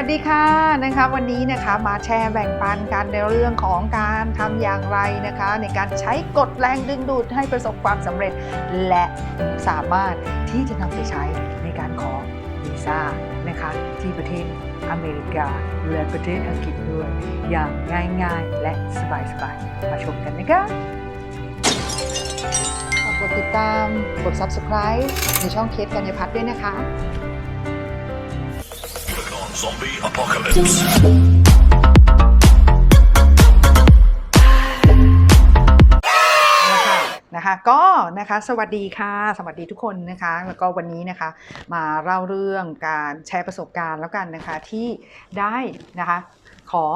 วัสดีค่ะนะคะ วันนี้นะคะมาแชร์แบ่งปันกันในเรื่องของการทำอย่างไรนะคะ ในการใช้กฎแรงดึงดูดให้ประสบความสำเร็จ และสามารถที่จะนำไปใช้ในการขอวีซ่านะคะที่ประเทศอเมริกาและประเทศอังกฤษด้วยอย่างง่ายๆ และสบายๆมาชมกันนะคะกดติดตามกด subscribe ในช่องเคสกัญญาพัฒน์ด้วยนะคะ Zombie apocalypse. นะคะนะคะก็นะคะสวัสดีค่ะ สวัสดีทุกคนนะคะ แล้วก็วันนี้นะคะมาเล่าเรื่องการแชร์ประสบการณ์แล้วกันนะคะที่ได้นะคะ ขอ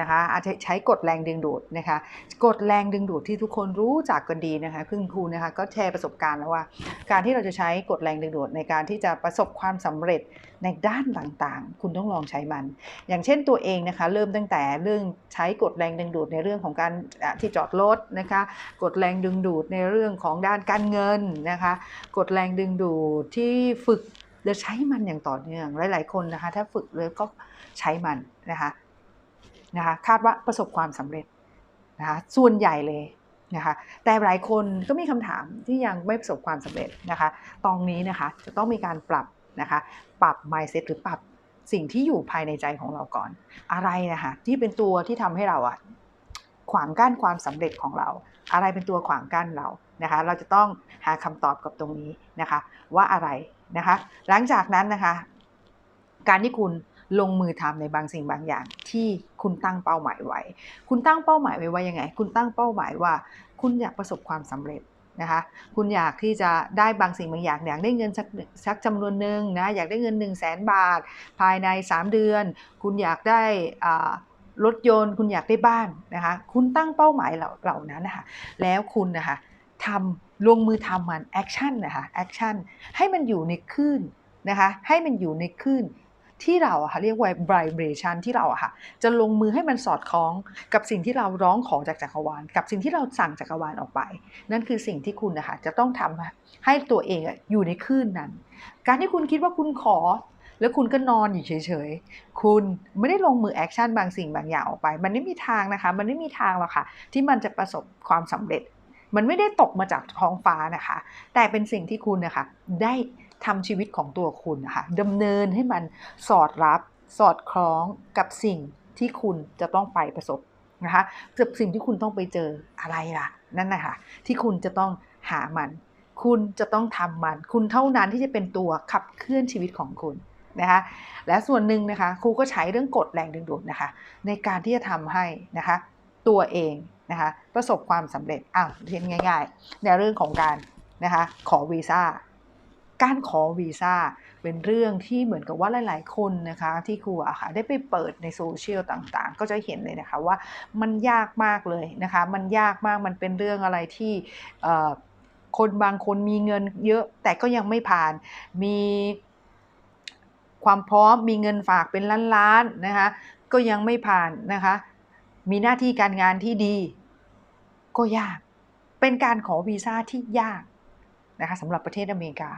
นะคะอาจจะใช้กฎแรงดึงดูดนะคะกฎแรงดึงดูดที่ทุกคนรู้จักกันดีนะคะพึ่งครูนะคะก็แชร์ประสบการณ์แล้วว่า การที่เราจะใช้กฎแรงดึงดูดในการที่จะประสบความสำเร็จในด้านต่างๆ คุณต้องลองใช้มัน อย่างเช่นตัวเองนะคะเริ่มตั้งแต่เรื่องใช้กฎแรงดึงดูดในเรื่องของการที่จอดรถนะคะกฎแรงดึงดูดในเรื่องของด้านการเงินนะคะกฎแรงดึงดูดที่ฝึกและใช้มันอย่างต่อเนื่องหลาย ๆ คนนะคะ ถ้าฝึกเลยก็ใช้มันนะคะ นะคะคาดว่าประสบความสำเร็จนะคะส่วนใหญ่เลยนะคะแต่หลายคนก็มีคำถามที่ยังไม่ประสบความสำเร็จนะคะตรงนี้นะคะจะต้องมีการปรับนะคะปรับ mindset หรือปรับสิ่งที่อยู่ภายในใจของเราก่อน อะไรนะคะที่เป็นตัวที่ทำให้เราอะขวางกั้นความสำเร็จของเรา อะไรเป็นตัวขวางกั้นเรานะคะเราจะต้องหาคำตอบกับตรงนี้นะคะว่าอะไรนะคะหลังจากนั้นนะคะการที่คุณ ลงมือทำในบางสิ่งบางอย่าง ที่คุณตั้งเป้าหมายไว้ คุณตั้งเป้าหมายไว้ว่ายังไง คุณตั้งเป้าหมายว่า คุณอยากประสบความสำเร็จนะคะคุณอยากที่จะได้บางสิ่งบางอย่างอยากได้เงินสักสักจำนวนหนึ่งนะอยากได้เงิน 1 0 0 0 0แสนบาท ภายใน 3 เดือน คุณอยากได้รถยนต์ คุณอยากได้บ้านนะคะคุณตั้งเป้าหมายเหล่าเหล่านั้นนะคะแล้วคุณนะคะทำลงมือทำมันแอคชั่นนะคะแอคชั่นให้มันอยู่ในคลื่นนะคะให้มันอยู่ในคลื่น ที่เราอะค่ะเรียกว่า vibration ที่เราอะค่ะจะลงมือให้มันสอดคล้องกับสิ่งที่เราร้องขอจากจักรวาล กับสิ่งที่เราสั่งจักรวาลออกไป นั่นคือสิ่งที่คุณนะคะจะต้องทำให้ตัวเองอะอยู่ในคลื่นนั้น การที่คุณคิดว่าคุณขอแล้วคุณก็นอนอยู่เฉยๆ คุณไม่ได้ลงมือแอคชั่นบางสิ่งบางอย่างออกไป มันไม่มีทางนะคะ มันไม่มีทางหรอกค่ะ ที่มันจะประสบความสำเร็จ มันไม่ได้ตกมาจากท้องฟ้านะคะ แต่เป็นสิ่งที่คุณนะคะ ได้ ทำชีวิตของตัวคุณนะคะดำเนินให้มันสอดรับสอดคล้องกับสิ่งที่คุณจะต้องไปประสบนะคะกับสิ่งที่คุณต้องไปเจออะไรล่ะ นั่นนะคะที่คุณจะต้องหามัน คุณจะต้องทำมัน คุณเท่านั้นที่จะเป็นตัวขับเคลื่อนชีวิตของคุณนะคะและส่วนหนึ่งนะคะครูก็ใช้เรื่องกฎแรงดึงดูดนะคะ ในการที่จะทำให้นะคะตัวเองนะคะประสบความสำเร็จอ้าวเรียนง่าย ๆ ในเรื่องของการนะคะขอวีซ่า การขอวีซ่าเป็นเรื่องที่เหมือนกับว่าหลาย ๆ คนนะคะที่ครูอะค่ะได้ไปเปิดในโซเชียลต่างๆ ก็จะเห็นเลยนะคะว่ามันยากมากเลยนะคะมันยากมากมันเป็นเรื่องอะไรที่คนบางคนมีเงินเยอะแต่ก็ยังไม่ผ่านมีความพร้อมมีเงินฝากเป็นล้านๆนะคะก็ยังไม่ผ่านนะคะมีหน้าที่การงานที่ดี ก็ยาก เป็นการขอวีซ่าที่ยากนะคะสำหรับประเทศอเมริกา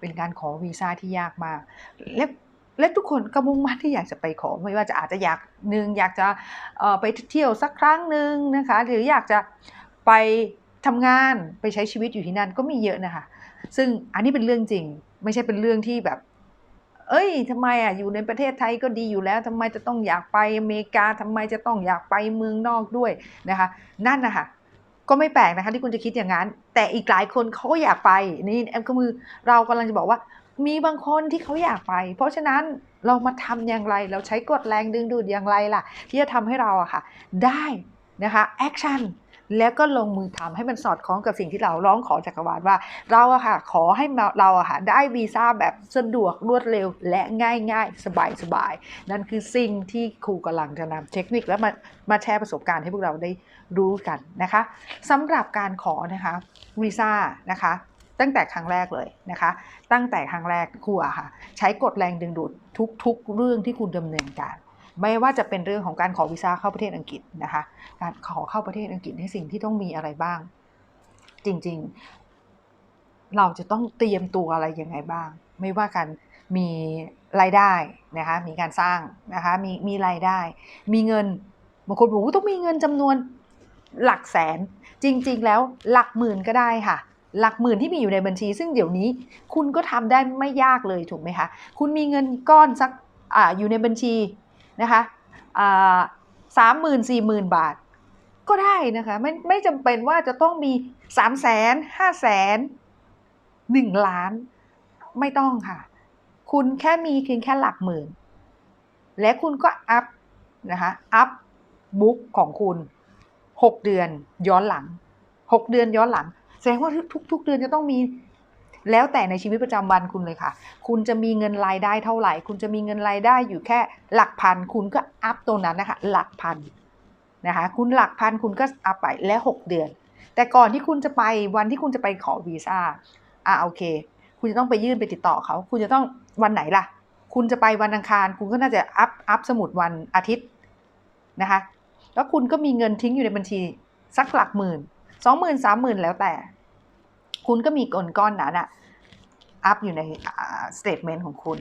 เป็นการขอวีซ่าที่ยากมาก และและทุกคนก็มุ่งมั่นที่อยากจะไปขอไม่ว่าจะอาจจะอยากหนึ่งอยากจะไปเที่ยวสักครั้งหนึ่งนะคะหรืออยากจะไปทำงานไปใช้ชีวิตอยู่ที่นั่นก็มีเยอะนะคะ ซึ่งอันนี้เป็นเรื่องจริง ไม่ใช่เป็นเรื่องที่แบบ เอ้ยทำไมอะอยู่ในประเทศไทยก็ดีอยู่แล้วทำไมจะต้องอยากไปอเมริกาทำไมจะต้องอยากไปเมืองนอกด้วยนะคะ นั่นนะคะ ก็ไม่แปลกนะคะที่คุณจะคิดอย่างนั้น แต่อีกหลายคนเขาก็อยากไปนี่แอมก็มือเรากำลังจะบอกว่า มีบางคนที่เขาอยากไป เพราะฉะนั้นเรามาทำอย่างไร เราใช้กดแรงดึงดูดอย่างไรล่ะ ที่จะทำให้เราอะค่ะ ได้นะคะแอคชั่น แล้วก็ลงมือทำให้มันสอดคล้องกับสิ่งที่เราร้องขอจักรวาลว่า เราอะค่ะขอให้เราอะค่ะได้วีซ่าแบบสะดวกรวดเร็ว และง่ายๆ สบายๆ นั่นคือสิ่งที่ครูกำลังจะนำเทคนิคและมามาแชร์ประสบการณ์ให้พวกเราได้รู้กันนะคะสำหรับการขอนะคะวีซ่านะคะ ตั้งแต่ครั้งแรกเลยนะคะ ตั้งแต่ครั้งแรกครูอะค่ะ ใช้กฎแรงดึงดูดทุกๆ เรื่องที่คุณดำเนินการ ไม่ว่าจะเป็นเรื่องของการขอวีซ่าเข้าประเทศอังกฤษนะคะ การขอเข้าประเทศอังกฤษในสิ่งที่ต้องมีอะไรบ้าง จริงๆ เราจะต้องเตรียมตัวอะไรยังไงบ้าง ไม่ว่าการมีรายได้นะคะมีการสร้างนะคะมีมีรายได้ มีเงินบางคนบอกว่าต้องมีเงินจำนวนหลักแสน จริง ๆ แล้วหลักหมื่นก็ได้ค่ะ หลักหมื่นที่มีอยู่ในบัญชี ซึ่งเดี๋ยวนี้คุณก็ทำได้ไม่ยากเลยถูกไหมคะ คุณมีเงินก้อนสักออยู่ในบัญชี นะคะสามหมื่นสี่หมื่นบาท ก็ได้นะคะไม่ไม่จำเป็นว่าจะต้องมีสามแสนห้าแสนหนึ่งล้านไม่ต้องค่ะ คุณแค่มีเพียงแค่หลักหมื่น และคุณก็อัพนะคะอัพบุ๊กของคุณ6เดือนย้อนหลัง6เดือนย้อนหลัง แสดงว่าทุกๆ เดือนจะต้องมี แล้วแต่ในชีวิตประจำวันคุณเลยค่ะ คุณจะมีเงินรายได้เท่าไหร่ คุณจะมีเงินรายได้อยู่แค่หลักพัน คุณก็อัพตรงนั้นนะคะ หลักพันนะคะ คุณหลักพันคุณก็อัพไปและ 6 เดือน แต่ก่อนที่คุณจะไปวันที่คุณจะไปขอวีซ่าอ่าโอเค คุณจะต้องไปยื่นไปติดต่อเขา คุณจะต้องวันไหนล่ะ คุณจะไปวันอังคาร คุณก็น่าจะอัพอัพสมุดวันอาทิตย์นะคะ แล้วคุณก็มีเงินทิ้งอยู่ในบัญชีสักหลักหมื่นสองหมื่นสามหมื่นแล้วแต่ คุณก็มีเงินก้อนนั้นอะอัพอยู่ในสเตทเมนต์ของคุณ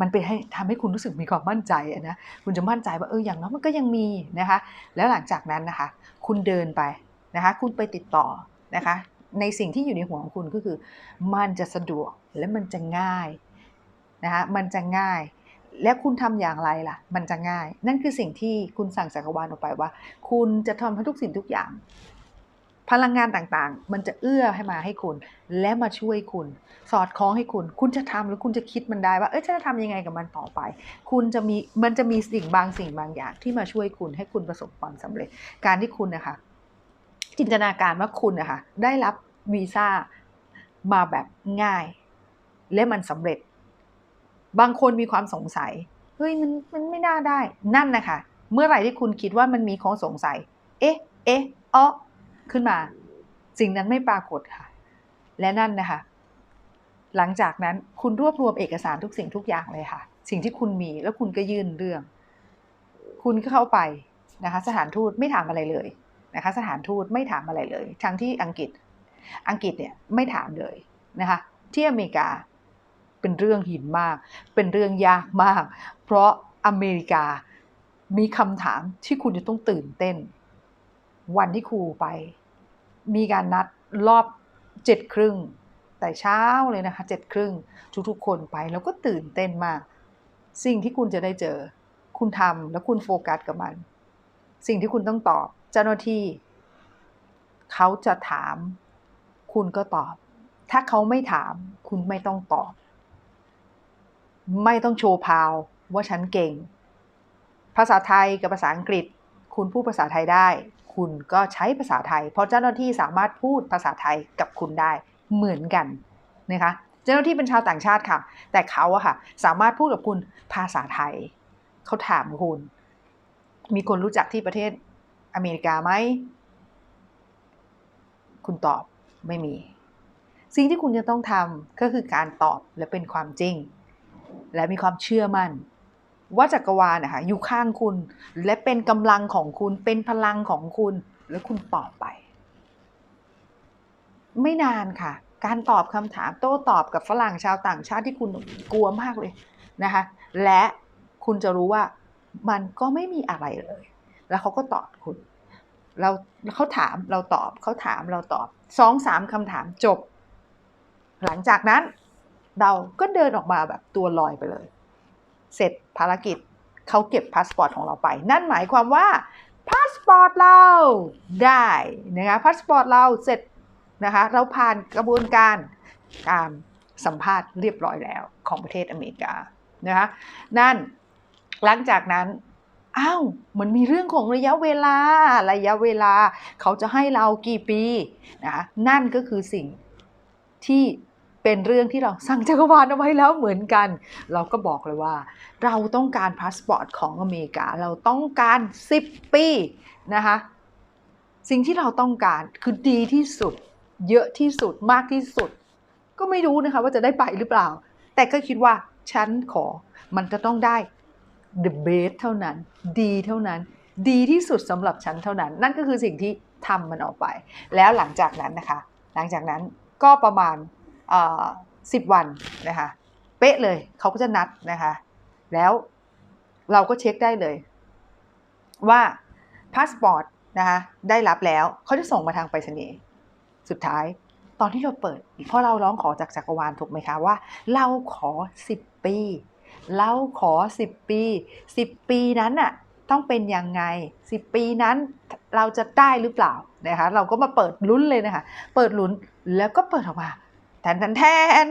มันเป็นให้ทำให้คุณรู้สึกมีความมั่นใจนะคุณจะมั่นใจว่าเอออย่างน้อยมันก็ยังมีนะคะ แล้วหลังจากนั้นนะคะ คุณเดินไปนะคะ คุณไปติดต่อนะคะ ในสิ่งที่อยู่ในหัวของคุณก็คือ มันจะสะดวกและมันจะง่ายนะคะมันจะง่ายและคุณทำอย่างไรล่ะ มันจะง่าย นั่นคือสิ่งที่คุณสั่งจักรวาลออกไปว่า คุณจะทำให้ทุกสิ่งทุกอย่าง พลังงานต่างๆ มันจะเอื้อให้มาให้คุณ และมาช่วยคุณ สอดคล้องให้คุณ คุณจะทำหรือคุณจะคิดมันได้ว่า เอ้ยฉันจะทำยังไงกับมันต่อไป คุณจะมี มันจะมีสิ่งบางสิ่งบางอย่างที่มาช่วยคุณให้คุณประสบความสำเร็จ การที่คุณนะคะ จินตนาการว่าคุณนะคะได้รับวีซ่ามาแบบง่าย และมันสำเร็จ บางคนมีความสงสัย เฮ้ยมันมันไม่น่าได้ นั่นนะคะ เมื่อไหร่ที่คุณคิดว่ามันมีข้อสงสัย เอ๊ะ เอ๊ะอ้อ ขึ้นมา สิ่งนั้นไม่ปรากฏค่ะ และนั่นนะคะ หลังจากนั้นคุณรวบรวมเอกสารทุกสิ่งทุกอย่างเลยค่ะ สิ่งที่คุณมีแล้วคุณก็ยื่นเรื่อง คุณก็เข้าไปนะคะ สถานทูตไม่ถามอะไรเลยนะคะ สถานทูตไม่ถามอะไรเลย ทั้งที่อังกฤษอังกฤษเนี่ยไม่ถามเลยนะคะ ที่อเมริกาเป็นเรื่องหินมาก เป็นเรื่องยากมาก เพราะอเมริกามีคำถามที่คุณจะต้องตื่นเต้น วันที่ครูไป มีการนัดรอบเจ็ดครึ่งแต่เช้าเลยนะคะเจ็ดครึ่งทุกๆ คนไปแล้วก็ตื่นเต้นมาก สิ่งที่คุณจะได้เจอ คุณทำแล้วคุณโฟกัสกับมัน สิ่งที่คุณต้องตอบเจ้าหน้าที่ เขาจะถาม คุณก็ตอบ ถ้าเขาไม่ถาม คุณไม่ต้องตอบ ไม่ต้องโชว์พาวว่าฉันเก่ง ภาษาไทยกับภาษาอังกฤษ คุณพูดภาษาไทยได้ คุณก็ใช้ภาษาไทย เพราะเจ้าหน้าที่สามารถพูดภาษาไทยกับคุณได้เหมือนกันนะคะเจ้าหน้าที่เป็นชาวต่างชาติค่ะ แต่เขาอะค่ะ สามารถพูดกับคุณภาษาไทย เขาถามคุณ มีคนรู้จักที่ประเทศอเมริกาไหมคุณตอบไม่มี สิ่งที่คุณจะต้องทำก็คือการตอบและเป็นความจริง และมีความเชื่อมั่น ว่าจักรวาลนะคะอยู่ข้างคุณ และเป็นกำลังของคุณเป็นพลังของคุณ แล้วคุณตอบไป ไม่นานค่ะ การตอบคำถามโต้ตอบกับฝรั่งชาวต่างชาติที่คุณกลัวมากเลยนะคะ และคุณจะรู้ว่ามันก็ไม่มีอะไรเลย แล้วเขาก็ตอบคุณ เราเขาถามเราตอบเขาถามเราตอบสองสามคำถามจบ หลังจากนั้นเราก็เดินออกมาแบบตัวลอยไปเลย เสร็จภารกิจเขาเก็บพาสปอร์ตของเราไป นั่นหมายความว่าพาสปอร์ตเราได้นะคะพาสปอร์ตเราเสร็จนะคะเราผ่านกระบวนการการสัมภาษณ์เรียบร้อยแล้วของประเทศอเมริกานะคะนั่นหลังจากนั้นอ้าวมันมีเรื่องของระยะเวลาระยะเวลา เขาจะให้เรากี่ปีนะะนั่นก็คือสิ่งที่ เป็นเรื่องที่เราสั่งจักรวาลเอาไว้แล้วเหมือนกัน เราก็บอกเลยว่า เราต้องการพาสปอร์ตของอเมริกา เราต้องการ 10 ปีนะคะสิ่งที่เราต้องการคือดีที่สุด เยอะที่สุดมากที่สุด ก็ไม่รู้นะคะว่าจะได้ไปหรือเปล่า แต่ก็คิดว่าฉันขอมันจะต้องได้ the best เท่านั้น ดีเท่านั้น ดีที่สุดสำหรับฉันเท่านั้น นั่นก็คือสิ่งที่ทำมันออกไป แล้วหลังจากนั้นนะคะ หลังจากนั้นก็ประมาณ สิบวันนะคะเป๊ะเลยเขาก็จะนัดนะคะแล้วเราก็เช็คได้เลย ว่าพาสปอร์ตนะคะได้รับแล้วเขาจะส่งมาทางไปรษณีย์สุดท้ายตอนที่เราเปิดเพราะเราร้องขอจากจักรวาลถูกไหมคะว่า เราขอ 10 ปี เราขอ 10 ปี 10 ปีนั้นน่ะต้องเป็นยังไง 10 ปีนั้นเราจะได้หรือเปล่านะคะเราก็มาเปิดลุ้นเลยนะคะเปิดลุ้นแล้วก็เปิดออกมา แทนแทนแทน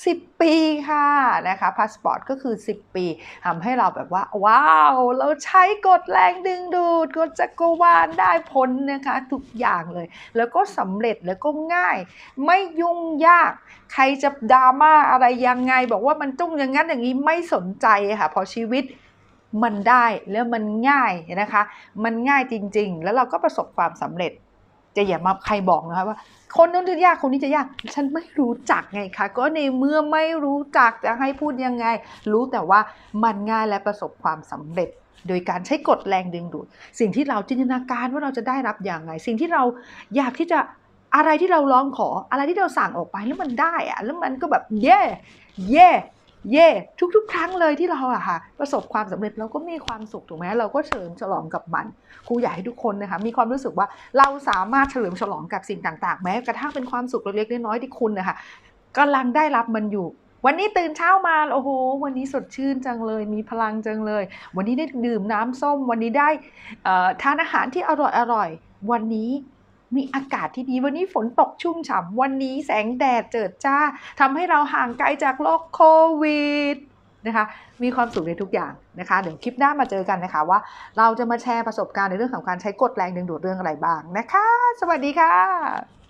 10ปีค่ะนะคะพาสปอร์ตก็คือ 10 ปีทำให้เราแบบว่า ว้าว เราใช้กฎแรงดึงดูดกฎจักรวาลได้ผลนะคะ ทุกอย่างเลย แล้วก็สำเร็จแล้วก็ง่าย ไม่ยุ่งยาก ใครจะดราม่าอะไรยังไง บอกว่ามันต้งอย่างนั้นอย่างนี้ไม่สนใจค่ะเพราะชีวิตมันได้แล้วมันง่ายนะคะ มันง่ายจริง ๆ แล้วเราก็ประสบความสำเร็จ จะอย่ามาใครบอกนะคะว่า คนนู้นจะยากคนนี้จะยาก ฉันไม่รู้จักไงคะก็ในเมื่อไม่รู้จักจะให้พูดยังไง รู้แต่ว่ามันง่ายและประสบความสำเร็จโดยการใช้กฎแรงดึงดูด สิ่งที่เราจินตนาการว่าเราจะได้รับอย่างไง สิ่งที่เราอยากที่จะอะไรที่เราร้องขอ อะไรที่เราสั่งออกไปแล้วมันได้อะแล้วมันก็แบบเย่เย่ เย่ทุกๆ ครั้งเลยที่เราอะค่ะประสบความสำเร็จเราก็มีความสุขถูกไหมเราก็เฉลิมฉลองกับมันครูอยากให้ทุกคนนะคะมีความรู้สึกว่าเราสามารถเฉลิมฉลองกับสิ่งต่างๆ แม้กระทั่งเป็นความสุขเล็กๆน้อยๆที่คุณนะคะกำลังได้รับมันอยู่ วันนี้ตื่นเช้ามาโอ้โห วันนี้สดชื่นจังเลย มีพลังจังเลย วันนี้ได้ดื่มน้ำส้ม วันนี้ได้ทานอาหารที่อร่อยอร่อยวันนี้ มีอากาศที่ดีวันนี้ฝนตกชุ่มฉ่ำวันนี้แสงแดดเจิดจ้าทำให้เราห่างไกลจากโรคโควิดนะคะมีความสุขในทุกอย่างนะคะเดี๋ยวคลิปหน้ามาเจอกันนะคะว่า เราจะมาแชร์ประสบการณ์ในเรื่องของการใช้กฎแรงดึงดูดเรื่องอะไรบ้างนะคะ สวัสดีค่ะ